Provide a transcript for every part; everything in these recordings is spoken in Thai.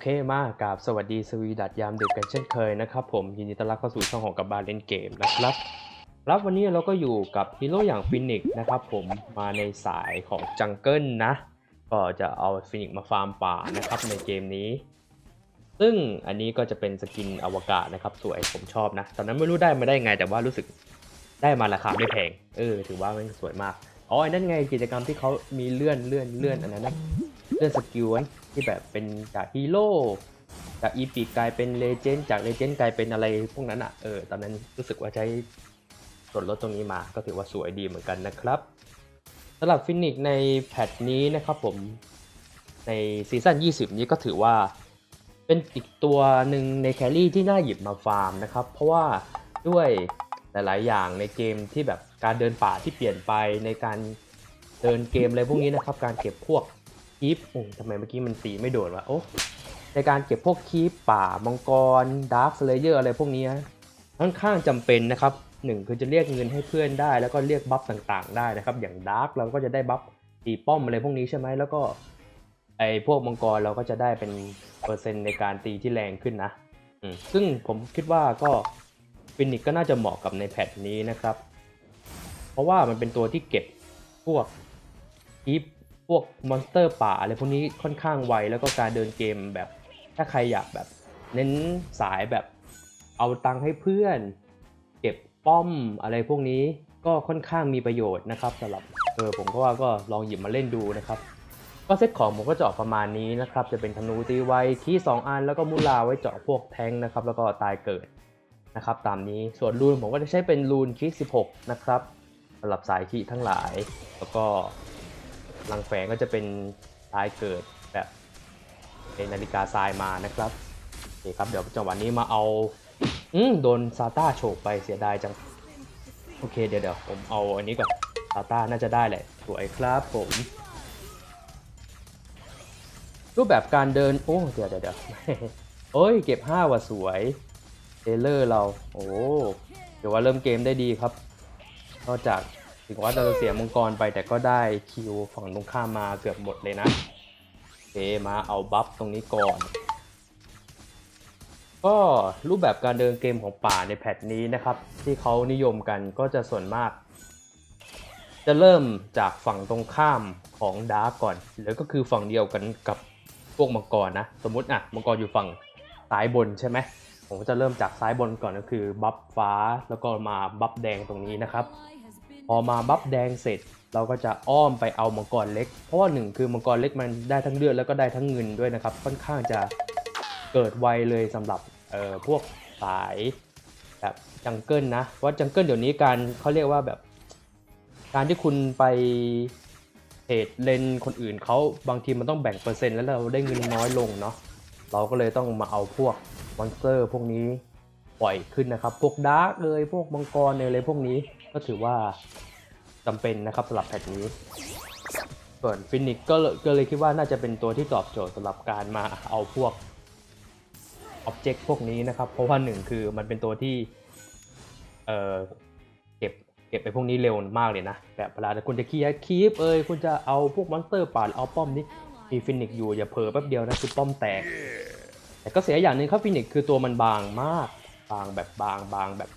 โอเคมากับสวัสดีสวีดัดยามดึกกันเช่นเคยนะครับผมยินดีต้อนรับเข้าสู่ช่องของกับบาร์เล่นเกมนะครับรับวันนี้เราก็อยู่กับฮีโร่อย่างฟินิกนะครับผมมาในสายของจังเกิลนะ ก็จะเอาฟินิกมาฟาร์มป่านะครับในเกมนี้ ซึ่งอันนี้ก็จะเป็นสกินอวกาศนะครับสวยผมชอบนะ ตอนนั้นไม่รู้ได้มาได้ไงแต่ว่ารู้สึกได้มาราคาไม่แพงเออถือว่ามันสวยมากอ๋อไอ้นั่นไงกิจกรรมที่เขามีเลื่อนเลื่อนเลื่อนอันนั้นนะเลื่อนสกิลไว้ ที่แบบเป็นจากฮีโร่จากอีพิกกลายเป็นเลเจนด์จากเลเจนด์กลายเป็นอะไรพวกนั้นอะเออตอนนั้นรู้สึกว่าใช้ส่วนลดตรงนี้มาก็ถือว่าสวยดีเหมือนกันนะครับสำหรับฟินิกในแพทนี้นะครับผมในซีซั่น 20 นี้ก็ถือว่าเป็นอีกตัวหนึ่งในแครี่ที่น่าหยิบมาฟาร์มนะครับ เพราะว่าด้วยหลาย ๆ อย่างในเกมที่แบบการเดินป่าที่เปลี่ยนไปในการเดินเกมอะไรพวกนี้นะครับ การเก็บพวก คีปโอ้ทำไมเมื่อกี้มันตีไม่โดนวะโอ้ในการเก็บพวกคีปป่ามังกรดาร์คสเลเยอร์อะไรพวกนี้ค่อนข้างจำเป็นนะครับหนึ่งคือจะเรียกเงินให้เพื่อนได้ แล้วก็เรียกบัฟต่างๆ ได้นะครับ อย่างดาร์คเราก็จะได้บัฟตีป้อมอะไรพวกนี้ใช่ไหมแล้วก็ไอพวกมังกรเราก็จะได้เป็นเปอร์เซ็นต์ในการตีที่แรงขึ้นนะซึ่งผมคิดว่าก็ฟินิกก็น่าจะเหมาะกับในแพทนี้นะครับ เพราะว่ามันเป็นตัวที่เก็บพวกคีป พวกมอนสเตอร์ป่าอะไรพวกนี้ค่อนข้างไวแล้วก็การเดินเกมแบบ ถ้าใครอยากแบบ เน้นสายแบบเอาตังค์ให้เพื่อน เก็บป้อมอะไรพวกนี้ก็ค่อนข้างมีประโยชน์นะครับสำหรับเออผมก็ว่าก็ลองหยิบมาเล่นดูนะครับ ก็เซตของผมก็จะอกประมาณนี้นะครับ จะเป็นธนูตีไวคีย์สองอันแล้วก็มูลาไว้เจาะพวกแทงนะครับ แล้วก็ตายเกิดนะครับ ตามนี้ส่วนรูนผมก็จะใช้เป็นรูนคีย์16นะครับสำหรับสายคีทั้งหลาย แล้วก็ ลังแฝงก็จะเป็นตายเกิดแบบเป็นนาฬิกาทรายมานะครับโอเคครับเดี๋ยวจังหวะนี้มาเอาอืมโดนซาต้าโฉกไปเสียดายจัง โอเคเดี๋ยวเดี๋ยวผมเอาอันนี้ก่อนซาต้าน่าจะได้แหละสวยครับผม รูปแบบการเดิน โอ้เดี๋ยวเดี๋ยวเดี๋ยวโอ้ยเก็บ5ว่ะสวยเทเลอร์เรา โอ้เดี๋ยวว่าเริ่มเกมได้ดีครับ นอกจาก ถึงว่าเราจะเสียมังกรไปแต่ก็ได้คิวฝั่งตรงข้ามมาเกือบหมดเลยนะโอเคมาเอาบัฟตรงนี้ก่อน ก็รูปแบบการเดินเกมของป่าในแพทนี้นะครับ ที่เขานิยมกันก็จะส่วนมาก จะเริ่มจากฝั่งตรงข้ามของดาร์กก่อน แล้วก็คือฝั่งเดียวกันกับพวกมังกรนะ สมมติอะมังกรอยู่ฝั่งซ้ายบนใช่ไหมผมก็จะเริ่มจากซ้ายบนก่อนก็คือบัฟฟ้าแล้วก็มาบัฟแดงตรงนี้นะครับ อมาบัฟแดงเสร็จ เราก็จะอ้อมไปเอามังกรเล็ก เพราะว่าหนึ่งคือมังกรเล็กมันได้ทั้งเลือดแล้วก็ได้ทั้งเงินด้วยนะครับ ค่อนข้างจะเกิดไวเลยสำหรับเอ่อพวกสายแบบจังเกิลนะเพราะจังเกิลเดี๋ยวนี้การเขาเรียกว่าแบบ การที่คุณไปเทรดเลนคนอื่นเขาบางทีมันต้องแบ่งเปอร์เซ็นต์แล้วเราได้เงินน้อยลงเนาะเราก็เลยต้องมาเอาพวกมอนสเตอร์พวกนี้ปล่อยขึ้นนะครับ พวกดาร์กเลยพวกมังกรเลยพวกนี้ ก็ถือว่าจำเป็นนะครับสำหรับแพทนี้ ส่วนฟินิกก็เลยก็เลยคิดว่าน่าจะเป็นตัวที่ตอบโจทย์สำหรับการมาเอาพวกอ็อบเจกต์พวกนี้นะครับ เพราะว่าหนึ่งคือมันเป็นตัวที่เออเก็บเก็บไปพวกนี้เร็วมากเลยนะ แบบเวลาคุณจะเคลียร์คีปเอ้ยคุณจะเอาพวกมอนสเตอร์ป่าเอาป้อมนี้มีฟินิกอยู่อย่าเผลอแป๊บเดียวนะคือป้อมแตก แต่ก็เสียอย่างหนึ่งครับฟินิกคือตัวมันบางมาก บางแบบบางบางแบบ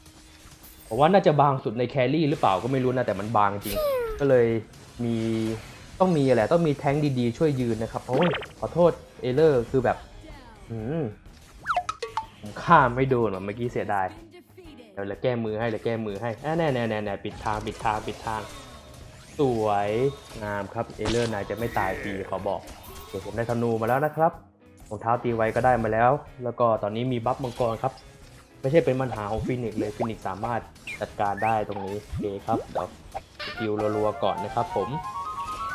ผมว่าน่าจะบางสุดในแครี่หรือเปล่าก็ไม่รู้นะแต่มันบางจริง ก็เลยมีต้องมีอะไรต้องมีแท้งดีๆ ช่วยยืนนะครับโอ้ยขอโทษเอเลอร์คือแบบอืมผมฆ่าไม่โดนว่ะเมื่อกี้เสียดายเดี๋ยวเราแก้มือให้เราแก้มือให้อะแน่แน่แน่แน่ปิดทางปิดทางปิดทาง สวยงามครับเอเลอร์นายจะไม่ตายฟรีขอบอกเดี๋ยวผมได้ธนูมาแล้วนะครับรองเท้าตีไว้ก็ได้มาแล้ว แล้วก็ตอนนี้มีบัฟมังกรครับ ไม่ใช่เป็นปัญหาของฟินิกซ์เลยฟินิกซ์สามารถจัดการได้ตรงนี้โอเคครับเดี๋ยวสกิลรัวๆก่อนนะครับผม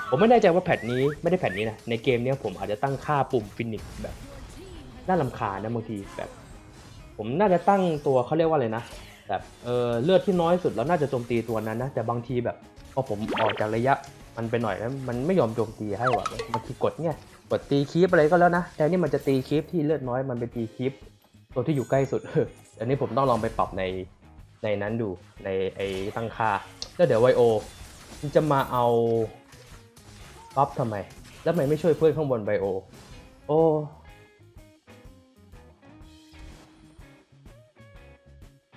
ผมไม่แน่ใจว่าแพทนี้ไม่ได้แพทนี้นะในเกมเนี้ยผมอาจจะตั้งค่าปุ่มฟินิกซ์แบบน่าลำคาญนะบางทีแบบ ผมน่าจะตั้งตัวเขาเรียกว่าอะไรนะแบบเออเลือดที่น้อยสุดแล้วน่าจะโจมตีตัวนั้นนะแต่บางทีแบบพอผมออกจากระยะมันไปหน่อยแล้วมันไม่ยอมโจมตีให้ว่ะบางทีกดเนี่ยกดตีคีปอะไรก็แล้วนะแต่นี่มันจะตีคีปที่เลือดน้อยมันไปตีคีปตัวที่อยู่ใกล้สุด อันนี้ผมต้องลองไปปรับในในนั้นดูในไอ้ตั้งค่า แล้วเดี๋ยว YO โอจะมาเอาป๊อปทำไม แล้วทำไมไม่ช่วยเพื่อนข้างบน YO โอ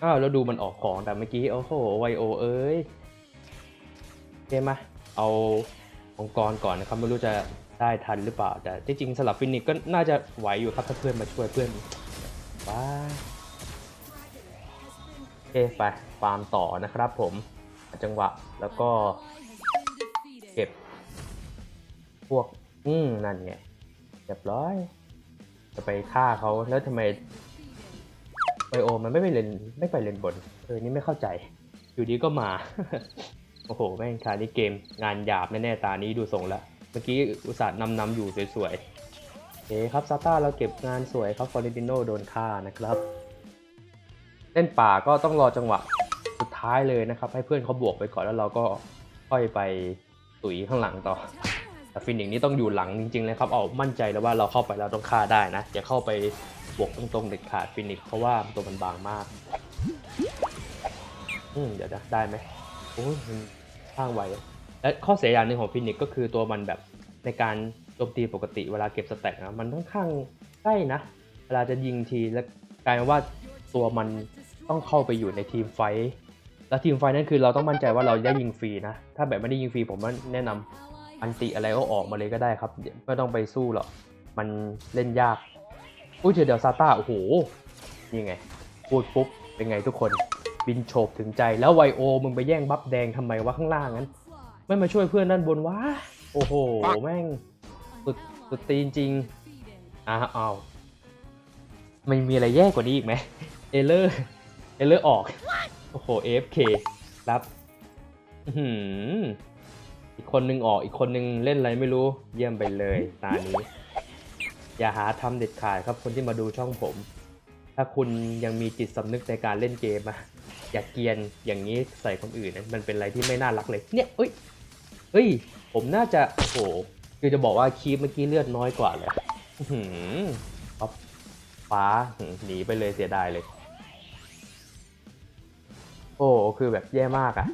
โอ้าวแล้ดูมันออกของแต่เมื่อกี้ โอ้โหไบโอเอ้ยเกมมาเอาองค์กรก่อนนะครับ ไม่รู้จะได้ทันหรือเปล่า แต่จริงๆสลับฟินิกก็น่าจะไหวอยู่ครับถ้าเพื่อนมาช่วยเพื่อนว้า เคไปฟาร์มต่อนะครับผมจังหวะแล้วก็เก็บ พวก อืมนั่นไงเรียบร้อย จะไปฆ่าเขาแล้วทำไมไบโอมันไม่ไปเลนไม่ไปเลนบนเออนี่ไม่เข้าใจ อยู่ดีก็มา โอ้โห แม่งคานี้เกม งานหยาบแน่ๆตานี้ดูทรงล้วเมื่อกี้อุตส่าห์นำนำอยู่สวยๆโอเคครับซาต้าเราเก็บงานสวยครับฟอร์เรนติโนโดนฆ่านะครับ เล่นป่าก็ต้องรอจังหวะสุดท้ายเลยนะครับ ให้เพื่อนเขาบวกไปก่อนแล้วเราก็ค่อยไปตุ๋ยข้างหลังต่อ แต่ฟินิกนี่ต้องอยู่หลังจริงๆเลยครับเอามั่นใจแล้วว่าเราเข้าไปแล้วต้องฆ่าได้นะอย่าเข้าไปบวกตรงๆเด็ดขาดฟินิกเพราะว่าตัวมันบางมากอืมเดี๋ยวนะได้ไหมโอ้ยมันข้างไวและข้อเสียอย่างหนึ่งของฟินิกก็คือตัวมันแบบในการโจมตีปกติเวลาเก็บสแต็กนะมันค่อนข้างใกล้นะ เวลาจะยิงทีแล้วกลายเป็นว่าตัวมัน ต้องเข้าไปอยู่ในทีมไฟแล้วทีมไฟนั่นคือเราต้องมั่นใจว่าเราได้ยิงฟรีนะ ถ้าแบบไม่ได้ยิงฟรีผมแนะนำอันติอะไรก็ออกมาเลยก็ได้ครับไม่ต้องไปสู้หรอกมันเล่นยากอุ้ยเจอเดี๋ยวซาต้าโอ้โหนี่ไง พูดปุ๊บเป็นไงทุกคนบินโฉบถึงใจแล้วไวโอมึงไปแย่งบัฟแดงทำไมวะข้างล่างนั้น ไม่มาช่วยเพื่อนด้านบนวะโอ้โหแม่งสุดสุดตีนจริงอ้าวอ้าวมันมีอะไรแย่กว่านี้อีกไหมเอเลอร์ เอเลอร์ออก โอ้โห AFK รับอีกคนนึงออก อีกคนนึงเล่นอะไรไม่รู้ เยี่ยมไปเลย ตานี้ อย่าหาทำเด็ดขาดครับคนที่มาดูช่องผม ถ้าคุณยังมีจิตสำนึกในการเล่นเกมอะอย่าเกียนอย่างนี้ใส่คนอื่นนะมันเป็นอะไรที่ไม่น่ารักเลย เนี่ยเอ้ยเฮ้ย ผมน่าจะ โอ้โห คือจะบอกว่าคีปเมื่อกี้เลือดน้อยกว่าเลยหือป๊อปฟ้าหนีไปเลยเสียดายเลย อ้คือแบบแย่มากอะ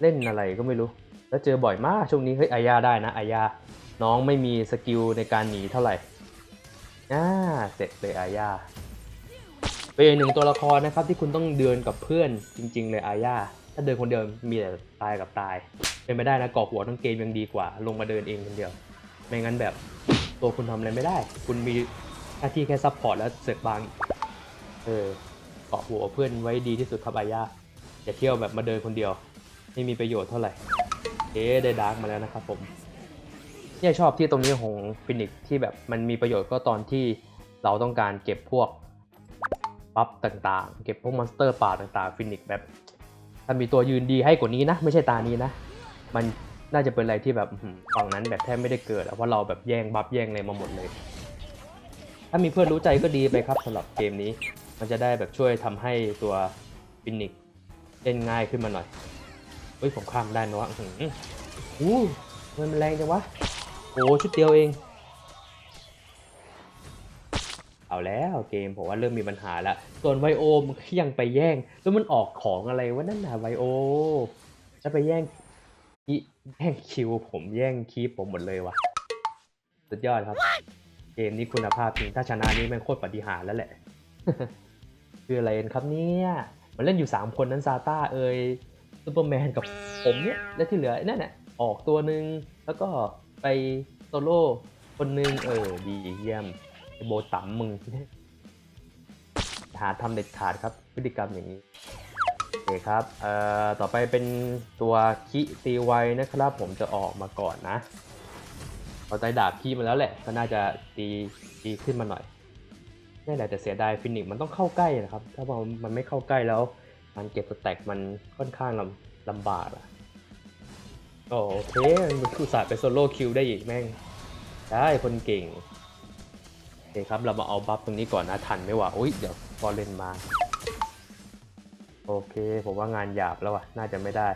เล่นอะไรก็ไม่รู้ แล้วเจอบ่อยมากช่วงนี้เฮ้ยอายาได้นะอายาน้องไม่มีสกิลในการหนีเท่าไหร่อ่าเสร็จเลยอายาเป็นหนึ่งตัวละครนะครับที่คุณต้องเดินกับเพื่อนจริง ๆ เลยอายาถ้าเดินคนเดียวมีแต่ตายกับตาย เป็นไม่ได้นะกอกหัวทั้งเกมยังดีกว่า ลงมาเดินเองคนเดียว ไม่งั้นแบบตัวคุณทำอะไรไม่ได้ คุณมีหน้าที่แค่ซัพพอร์ตแล้วเสกบาง เออาะหัวเพื่อนไว้ดีที่สุดครับอายาอย่าเที่ยวแบบมาเดินคนเดียว ไม่มีประโยชน์เท่าไหร่ เอ๊ะได้ดาร์กมาแล้วนะครับผมเนี่ยชอบที่ตรงนี้ของฟินิกที่แบบมันมีประโยชน์ก็ตอนที่เราต้องการเก็บพวกบัฟต่างๆ เก็บพวกมอนสเตอร์ป่าต่างๆ ฟินิกแบบถ้ามีตัวยืนดีให้กว่านี้นะ ไม่ใช่ตานี้นะ มันน่าจะเป็นอะไรที่แบบอื้อหือฝั่งนั้นแบบแทบไม่ได้เกิดเพราะเราแบบแย่งบัฟแย่งอะไรมาหมดเลย ถ้ามีเพื่อนรู้ใจก็ดีไปครับสำหรับเกมนี้ มันจะได้แบบช่วยทำให้ตัวฟินิกเล่นง่ายขึ้นมาหน่อยเฮ้ยผมข้ามได้นะวะอื้อหืออู้มันแรงจังวะโอ้ชุดเดียวเอง เอาแล้วเกมผมว่าเริ่มมีปัญหาล้วส่วนไวโอมันยังไปแย่ง แล้วมันออกของอะไรวะนั่นน่ะไวโอจะไปแย่งแย่งคิวผมแย่งคีปผมหมดเลยวะสุดยอดครับ เกมนี้คุณภาพจริงถ้าชนะนี้แม่งโคตรปฏิหารแล้วแหละ คืออะไรกันครับเนี่ยมันเล่นอยู่ 3 คนนั้นซาต้าเอยซูเปอร์แมนกับผมเนี่ยและที่เหลือนั่นน่ะออกตัวหนึ่งแล้วก็ไปโซโล่คนหนึ่งเออดีเยี่ยมโบตัมมึงหาทำเด็ดขาดครับพฤติกรรมอย่างนี้โอเคครับเอ่อต่อไปเป็นตัวคิตีไวนะครับ ผมจะออกมาก่อนนะเอาใจดาบคีมาแล้วแหละ ก็น่าจะตีตีขึ้นมาหน่อย นี่แหละแต่เสียดายฟินิกซ์มันต้องเข้าใกล้นะครับ ถ้ามันมันไม่เข้าใกล้แล้วมันเก็บสแต็กมันค่อนข้างลำลำบากอะโอเคมันอุตส่าห์ไปโซโล่คิวได้อีกแม่ง ได้คนเก่งโอเคครับเรามาเอาบัฟตรงนี้ก่อนนะทันไม่ว่าอุ้ยเดี๋ยวพอเล่นมา โอเคผมว่างานหยาบแล้วอะน่าจะไม่ได้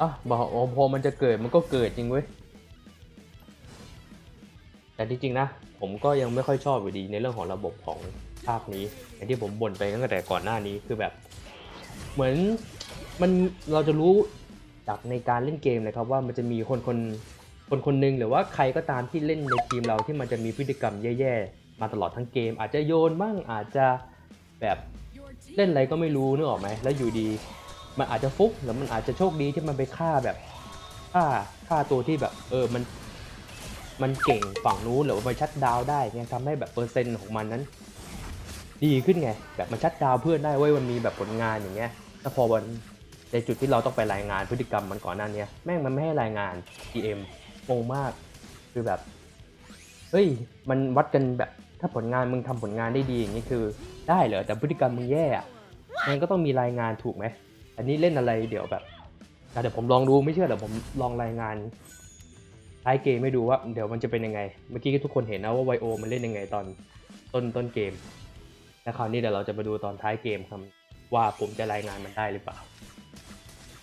อะบอกโอ้พอมันจะเกิดมันก็เกิดจริงเว้ยแต่ที่จริงนะ ผมก็ยังไม่ค่อยชอบอยู่ดีในเรื่องของระบบของภาคนี้ อย่างที่ผมบ่นไปตั้งแต่ก่อนหน้านี้คือแบบ เหมือนมันเราจะรู้จากในการเล่นเกมเลยครับว่ามันจะมีคนคนคนคนหนึ่งหรือว่าใครก็ตามที่เล่นในทีมเราที่มันจะมีพฤติกรรมแย่ๆ มาตลอดทั้งเกม อาจจะโยนบ้างอาจจะแบบเล่นอะไรก็ไม่รู้นึกออกไหมแล้วอยู่ดี มันอาจจะฟุกหรือมันอาจจะโชคดีที่มันไปฆ่าแบบฆ่าฆ่าตัวที่แบบ เออมัน มันเก่งฝั่งนู้นหรือว่ามันชัดดาวได้ไงทำให้แบบเปอร์เซ็นต์ของมันนั้น ดีขึ้นไง แบบมันชัดดาวเพื่อนได้เว้ยมันมีแบบผลงานอย่างเงี้ยแล้วพอวันในจุดที่เราต้องไปรายงานพฤติกรรมมันก่อนหน้าเนี้ยแม่งมันไม่ให้รายงาน GM งงมากคือแบบเฮ้ยมันวัดกันแบบถ้าผลงานมึงทำผลงานได้ดีอย่างนี้คือ ได้เหรอแต่พฤติกรรมมึงแย่มันก็ต้องมีรายงานถูกไหมอันนี้เล่นอะไรเดี๋ยวแบบอ่เดี๋ยวผมลองดูไม่เชื่อเดี๋ยวผมลองรายงาน ท้ายเกมให้ดูว่าเดี๋ยวมันจะเป็นยังไง เมื่อกี้ทุกคนเห็นนะว่าไวโอมันเล่นยังไงตอนต้นต้นเกม แล้วคราวนี้เดี๋ยวเราจะมาดูตอนท้ายเกมครับว่าผมจะรายงานมันได้หรือเปล่า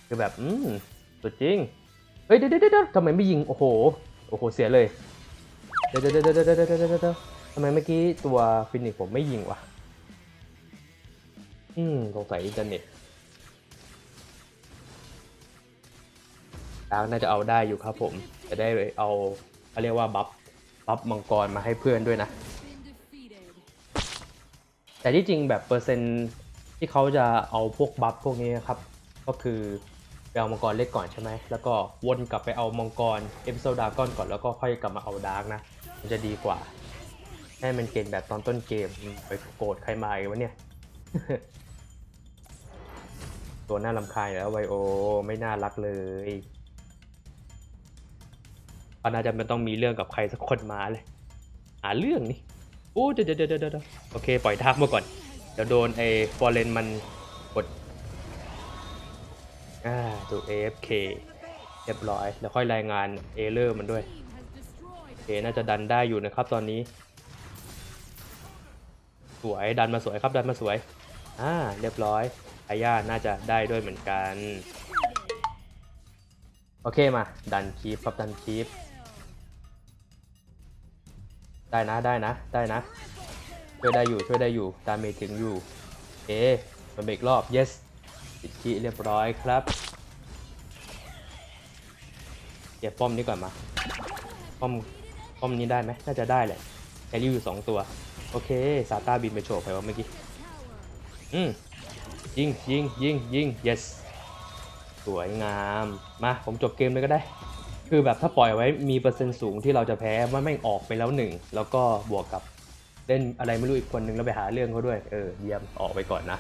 คือแบบอืมสุดจริงเฮ้ยเดี๋ยวเดี๋ยวเดี๋ยวทำไมไม่ยิงโอ้โหโอ้โหเสียเลยเดี๋ยวเดี๋ยวเดี๋ยวเดี๋ยวเดี๋ยวเดี๋ยวทำไมเมื่อกี้ตัวฟินิกผมไม่ยิงวะอืมสงสัยอินเทอร์เน็ตดาร์กน่าจะเอาได้อยู่ครับผม จะได้เอาเขาเรียกว่าบัฟบัฟมังกรมาให้เพื่อนด้วยนะ แต่ที่จริงแบบเปอร์เซ็นต์ที่เขาจะเอาพวกบัฟพวกนี้ครับ ก็คือไปเอามังกรเล็กก่อนใช่ไหม แล้วก็วนกลับไปเอามังกรเอพิโซดากอนก่อนแล้วก็ค่อยกลับมาเอาดาร์กนะ มันจะดีกว่า ให้มันเกณฑ์แบบตอนต้นเกมไปโกรธใครมาอีกวะเนี่ย ตัวน่าลำคาญอยู่แล้วไวโอไม่น่ารักเลย ก็น่าจะไม่ต้องมีเรื่องกับใครสักคนมาเลย หาเรื่องนี่โอ้เดี๋ยวเดี๋ยวเดี๋ยวโอเค ปล่อยทักมาก่อน เดี๋ยวโดนไอ้ฟอร์เรนมันกดอ่าถูก AFK เรียบร้อยแล้วค่อยรายงานเอเลอร์มันด้วยโอเคน่าจะดันได้อยู่นะครับตอนนี้ สวยดันมาสวยครับดันมาสวยอ่าเรียบร้อยอาย่าน่าจะได้ด้วยเหมือนกัน โอเคมา ดันคีฟครับดันคีฟ ได้นะได้นะได้นะ ช่วยได้อยู่ช่วยได้อยู่ดาเมจถึงอยู่เอมันเบรกรอบ yes ติดคีเรียบร้อยครับเก็บป้อมนี้ก่อนมา ป้อมป้อมนี้ได้ไหมน่าจะได้แหละแครี่อยู่สองตัว โอเคซาต้าบินไปโฉบไปว่าเมื่อกี้อืมยิงยิงยิงยิง yes สวยงาม มา ผมจบเกมเลยก็ได้ คือแบบถ้าปล่อยไว้มีเปอร์เซ็นต์สูงที่เราจะแพ้ว่าแม่งออกไปแล้วหนึ่งแล้วก็บวกกับเล่นอะไรไม่รู้อีกคนนึงแล้วไปหาเรื่องเขาด้วย เออเยี่ยมออกไปก่อนนะ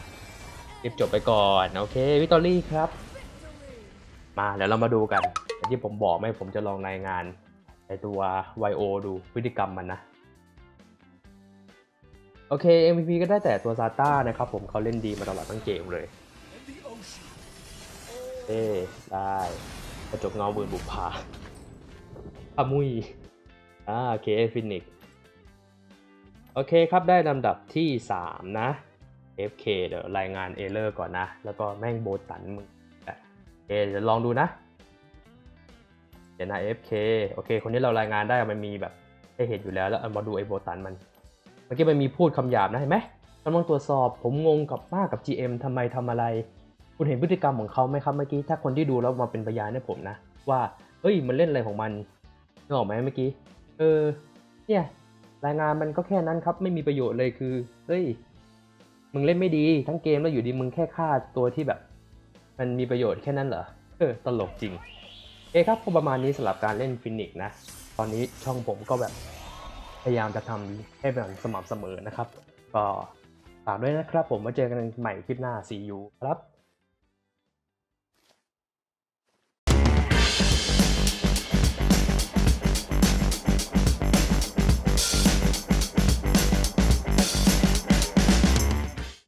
เก็บจบไปก่อนโอเควิตอรี่ครับ มาเดี๋ยวเรามาดูกันอย่างที่ผมบอกไหมผมจะลองรายงานในตัว YO ดูพฤติกรรมมันนะ โอเค MVP ก็ได้แต่ตัวซาต้านะครับผมเขาเล่นดีมาตลอดทั้งเกมเลยเอ้ได้ ระจกเงาเบือนบุพาพามุยอ่าโอเคฟินิกโอเคครับได้ลำดับที่ 3 นะ FK เดี๋ยวรายงานเอเลอร์ก่อนนะ แล้วก็แม่งโบตันมึงอะโอเคเดี๋ยวลองดูนะ เดี๋ยวนะ FK โอเค คนนี้เรารายงานได้มันมีแบบให้เห็นอยู่แล้วแล้วมาดูไอ้โบตันมัน เมื่อกี้มันมีพูดคำหยาบนะเห็นไหมกำลังตรวจสอบผมงงกับมากกับ GM ทำไมทำอะไร คุณเห็นพฤติกรรมของเขาไหมครับเมื่อกี้ถ้าคนที่ดูแล้วมาเป็นพยานให้ผมนะว่าเฮ้ยมันเล่นอะไรของมันนึกออกไหมเมื่อกี้เออเนี่ยรายงานมันก็แค่นั้นครับไม่มีประโยชน์เลยคือเฮ้ยมึงเล่นไม่ดีทั้งเกมแล้วอยู่ดีมึงแค่ฆ่าตัวที่แบบ มันมีประโยชน์แค่นั้นเหรอเออตลกจริงโอครับประมาณนี้สำหรับการเล่นฟินิกนะตอนนี้ช่องผมก็แบบพยายามจะทำให้แบบสม่ำเสมอนะครับ ก็ฝากด้วยนะครับผมมาเจอกันใหม่คลิปหน้า see you ครับ